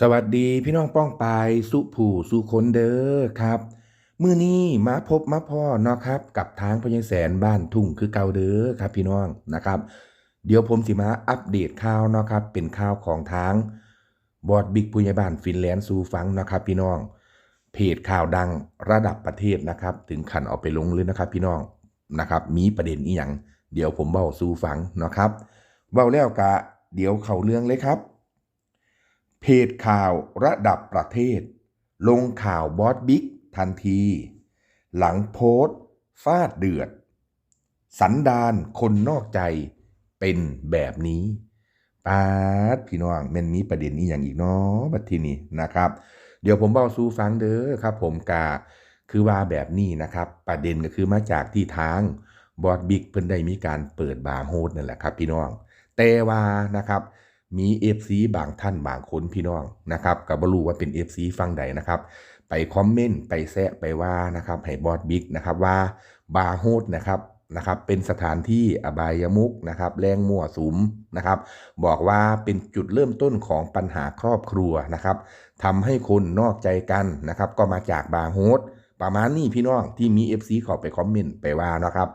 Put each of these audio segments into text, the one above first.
สวัสดีพี่น้องป้องปายสุผู้สุคนเด้อครับ มื้อนี้มาพบมาพ่อเนาะครับ กับทางพญแสนบ้านทุ่งคือเก่าเด้อครับพี่น้องนะครับ เดี๋ยวผมสิมาอัปเดตข่าวเนาะครับ เป็นข่าวของทางบอดบิ๊กผู้ใหญ่บ้านฟินแลนด์สู่ฟังนะครับ พี่น้อง เพจข่าวดังระดับประเทศนะครับ ถึงขันเอาไปลงเลยนะครับ พี่น้องนะครับ มีประเด็นอีหยังเดี๋ยวผมเบ้าสู่ฟังเนาะครับเบ้าแล้วกะเดี๋ยวเข้าเรื่องเลยครับ เพจข่าวระดับประเทศ ลงข่าวบอสบิ๊กทันที หลังโพสต์ฟาดเดือด สันดานคนนอกใจเป็นแบบนี้ปาดพี่น้องแมันมีประเด็นนี้อย่างอีกเนาะบัดทีนี้นะครับ เดี๋ยวผมเบาสู่ฟังเด้อครับ ผมกาคือว่าแบบนี้นะครับ ประเด็นก็คือมาจากที่ทางบอสบิ๊กเพิ่นได้มีการเปิดบาร์โฮสนั่นแหละครับ พี่น้องแต่ว่านะครับ มี FC บางท่านบางคนพี่น้องนะครับกับบรู้ว่าเป็น FC ฟังใดนะครับ ไปคอมเมนต์ไปแซะไปว่านะครับให้บอสบิ๊กนะครับว่าบาร์โฮสนะครับนะครับเป็นสถานที่อบายมุกนะครับแรงมั่วสุมนะครับ บอกว่าเป็นจุดเริ่มต้นของปัญหาครอบครัวนะครับทำให้คนนอกใจกันนะครับ ก็มาจากบาร์โฮสประมาณนี้พี่น้องที่มี FC เขอไปคอมเมนต์ไปว่านะครับ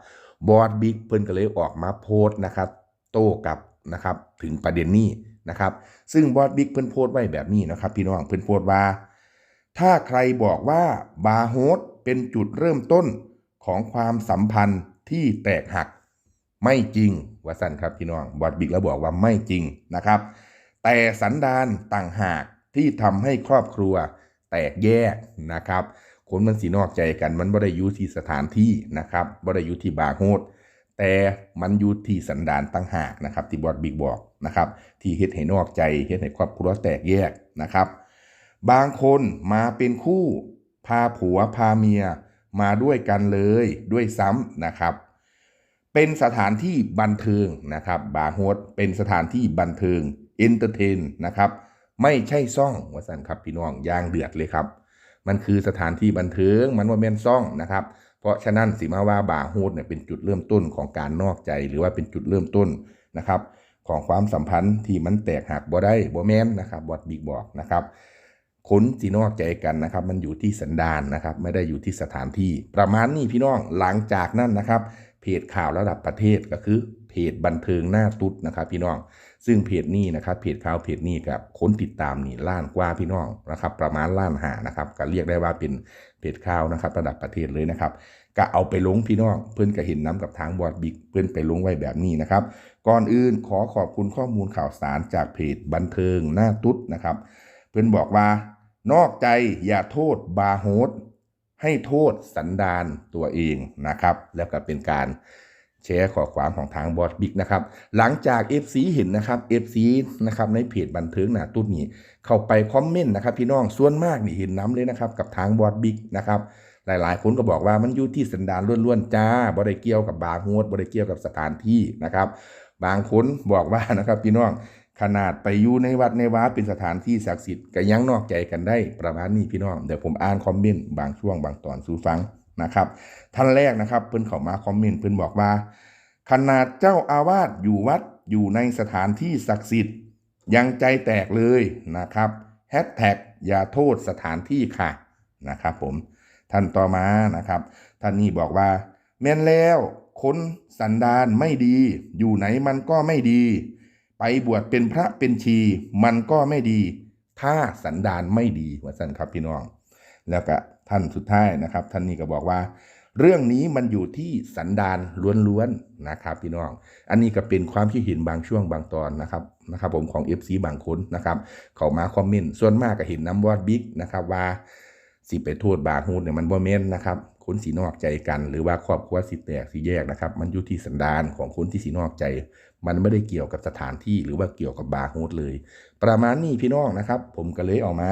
บอสบิ๊กเพิ่นก็เลยออกมาโพสต์นะครับ โต้กับนะครับถึงประเด็นนี้ นะครับ ซึ่งบอสบิ๊กเพิ่นโพสต์ไว้แบบนี้นะครับพี่น้องเพิ่นโพสต์ว่า ถ้าใครบอกว่าบาร์โฮสเป็นจุดเริ่มต้นของความสัมพันธ์ที่แตกหักไม่จริงว่าสั้นครับพี่น้องบอสบิ๊กแล้วบอกว่าไม่จริงนะครับ แต่สันดานต่างหากที่ทำให้ครอบครัวแตกแยกนะครับคนมันสีนอกใจกันมันบ่ได้อยู่ที่สถานที่นะครับบ่ได้อยู่ที่บาร์โฮส แต่มันอยู่ที่สันดานตั้งหากนะครับที่บอสบิ๊กบอกนะครับที่เฮ็ดให้นอกใจเฮ็ดให้ครอบครัวแตกแยกนะครับ บางคนมาเป็นคู่ พาผัวพาเมียมาด้วยกันเลยด้วยซ้ำนะครับ เป็นสถานที่บันเทิงนะครับบาร์โฮสเป็นสถานที่บันเทิงเอนเตอร์เทนนะครับไม่ใช่ซ่องว่าสันครับพี่น้องย่างเดือดเลยครับ มันคือสถานที่บันเทิงมันว่าแม่นซ่องนะครับ เพราะฉะนั้นสีมาว่าบาร์โฮสเนี่ยเป็นจุดเริ่มต้นของการนอกใจหรือว่าเป็นจุดเริ่มต้นนะครับของความสัมพันธ์ที่มันแตกหักบ่ได้บ่แม่นนะครับบอดบิ๊กบอกนะครับคนสีนอกใจกันนะครับ มันอยู่ที่สันดานนะครับ ไม่ได้อยู่ที่สถานที่ ประมาณนี้พี่น้องหลังจากนั้นนะครับ เพจข่าวระดับประเทศก็คือ เพจบันเทิงหน้าตุ๊ดนะครับพี่น้อง ซึ่งเพจนี้นะครับเพจข่าวเพจนี้กับคนติดตามนี่ล้านกว่าพี่น้องนะครับ ประมาณล้านหานะครับก็เรียกได้ว่าเป็นเพจข่าวนะครับ ระดับประเทศเลยนะครับก็เอาไปลงพี่น้อง เพื่อนก็เห็นน้ำกับทางบอดบิ๊กเพื่อนไปลงไว้แบบนี้นะครับ ก่อนอื่นขอขอบคุณข้อมูลข่าวสารจากเพจบันเทิงหน้าตุ๊ดนะครับ เพื่อนบอกว่านอกใจอย่าโทษบาโฮสให้โทษสันดานตัวเองนะครับ แล้วก็เป็นการ แชร์ข้อความของทางบอสบิ๊กนะครับ หลังจาก FC เห็นนะครับ FC นะครับในเพจบันเทิงหน้าตุ๊ดนี้เข้าไปคอมเมนต์นะครับพี่น้องส่วนมากนี่เห็นน้ำเลยนะครับกับทางบอสบิ๊กนะครับหลายๆ คนก็บอกว่ามันอยู่ที่สันดานล้วนๆจ้าบ่ได้เกี่ยวกับบาร์โฮสบ่ได้เกี่ยวกับสถานที่นะครับ บางคนบอกว่านะครับพี่น้องขนาดไปอยู่ในวัดในวาเป็นสถานที่ศักดิ์สิทธิ์ก็ยังนอกใจกันได้ประมาณนี้พี่น้องเดี๋ยวผมอ่านคอมเมนต์บางช่วงบางตอนสู่ฟัง นะครับ ท่านแรกนะครับเพิ่นเข้ามาคอมเมนต์เพิ่นบอกว่า ขนาดเจ้าอาวาสอยู่วัดอยู่ในสถานที่ศักดิ์สิทธิ์ยังใจแตกเลยนะครับแฮชแท็กอย่าโทษสถานที่ค่ะนะครับผมท่านต่อมานะครับ ท่านนี้บอกว่า แม่นแล้วคนสันดานไม่ดี อยู่ไหนมันก็ไม่ดี ไปบวชเป็นพระเป็นชี มันก็ไม่ดี ถ้าสันดานไม่ดีว่าสันครับพี่น้อง แล้วก็ ท่านสุดท้ายนะครับ ท่านนี้ก็บอกว่า เรื่องนี้มันอยู่ที่สันดานล้วนๆนะครับพี่น้อง อันนี้ก็เป็นความคิดเห็นบางช่วงบางตอนนะครับนะครับผมของ FC บางคนนะครับเขามาคอมเมนต์ส่วนมากก็เห็นน้ำวอดบิ๊กนะครับว่าสิไปโทษบาร์โฮสเนี่ยมันบ่แม่นนะครับคนสีนอกใจกันหรือว่าครอบครัวสิแตกสิแยกนะครับ มันอยู่ที่สันดานของคนที่สีนอกใจ มันไม่ได้เกี่ยวกับสถานที่หรือว่าเกี่ยวกับบาร์โฮสเลย ประมาณนี้พี่น้องนะครับ ผมก็เลยออกมา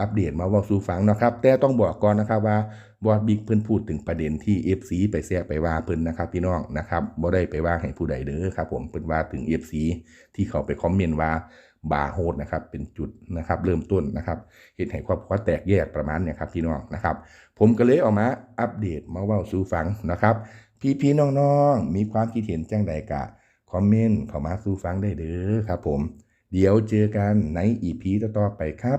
อัปเดตมาว่าสู่ฟังนะครับ แต่ต้องบอกก่อนนะครับว่าบอสบิ๊กเพิ่นพูดถึงประเด็นที่ FC ไปแทรกไปว่าเพิ่นนะครับพี่น้องนะครับบ่ได้ไปว่าให้ผู้ใดเด้อครับผมเพิ่นว่าถึง FC ที่เขาไปคอมเมนต์ว่าบาโฮสนะครับเป็นจุดนะครับเริ่มต้นนะครับเหตุให้ครอบครัวแตกแยกประมาณเนี่ยครับพี่น้องนะครับ ผมก็เลยออกมาอัปเดตมาว่าสู่ฟังนะครับ พี่ๆน้องๆมีความคิดเห็นจังใดกะคอมเมนต์เข้ามาสู่ฟังได้เด้อครับผม เดี๋ยวเจอกันในอีพีต่อๆไปครับ